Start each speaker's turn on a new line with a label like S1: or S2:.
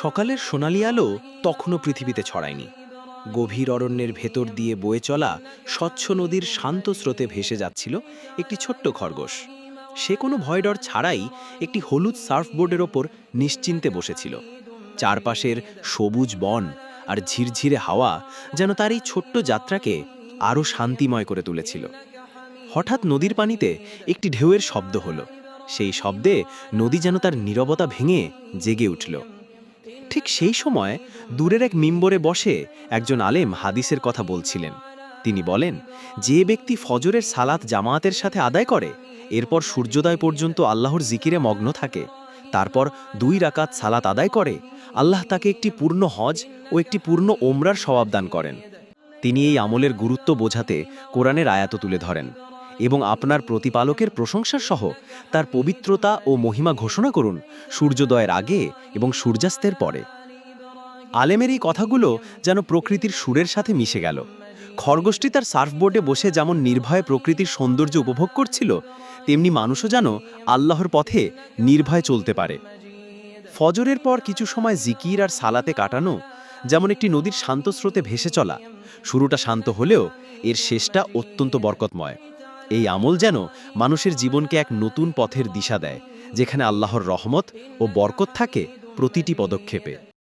S1: সকালের সোনালি আলো তখনও পৃথিবীতে ছড়ায়নি। গভীর অরণ্যের ভেতর দিয়ে বয়ে চলা স্বচ্ছ নদীর শান্ত স্রোতে ভেসে যাচ্ছিল একটি ছোট্ট খরগোশ। সে কোনো ভয়ডর ছাড়াই একটি হলুদ সার্ফবোর্ডের ওপর নিশ্চিন্তে বসেছিল। চারপাশের সবুজ বন আর ঝিরঝিরে হাওয়া যেন তার এই ছোট্ট যাত্রাকে আরও শান্তিময় করে তুলেছিল। হঠাৎ নদীর পানিতে একটি ঢেউয়ের শব্দ হলো। সেই শব্দে নদী যেন তার নীরবতা ভেঙে জেগে উঠল। ঠিক সেই সময় দূরের এক মিম্বরে বসে একজন আলেম হাদিসের কথা বলছিলেন। তিনি বলেন, যে ব্যক্তি ফজরের সালাত জামায়াতের সাথে আদায় করে, এরপর সূর্যোদয় পর্যন্ত আল্লাহর জিকিরে মগ্ন থাকে। তারপর দুই রাকাত সালাত আদায় করে, আল্লাহ তাকে একটি পূর্ণ হজ ও একটি পূর্ণ ওমরার স্বভাব দান করেন। তিনি এই আমলের গুরুত্ব বোঝাতে কোরআনের আয়াত তুলে ধরেন। এবং আপনার প্রতিপালকের প্রশংসা সহ তার পবিত্রতা ও মহিমা ঘোষণা করুন, সূর্যোদয়ের আগে এবং সূর্যাস্তের পরে। আলেমের এই কথাগুলো যেন প্রকৃতির সুরের সাথে মিশে গেল। খরগোষ্ঠী তার সার্ফবোর্ডে বসে যেমন নির্ভয়ে প্রকৃতির সৌন্দর্য উপভোগ করছিল, তেমনি মানুষও যেন আল্লাহর পথে নির্ভয়ে চলতে পারে। ফজরের পর কিছু সময় জিকির আর সালাতে কাটানো যেমন একটি নদীর শান্ত স্রোতে ভেসে চলা, শুরুটা শান্ত হলেও এর শেষটা অত্যন্ত বরকতময়। এই আমল যেন মানুষের জীবনকে এক নতুন পথের দিশা দেয়, যেখানে আল্লাহর রহমত ও বরকত থাকে প্রতিটি পদক্ষেপে।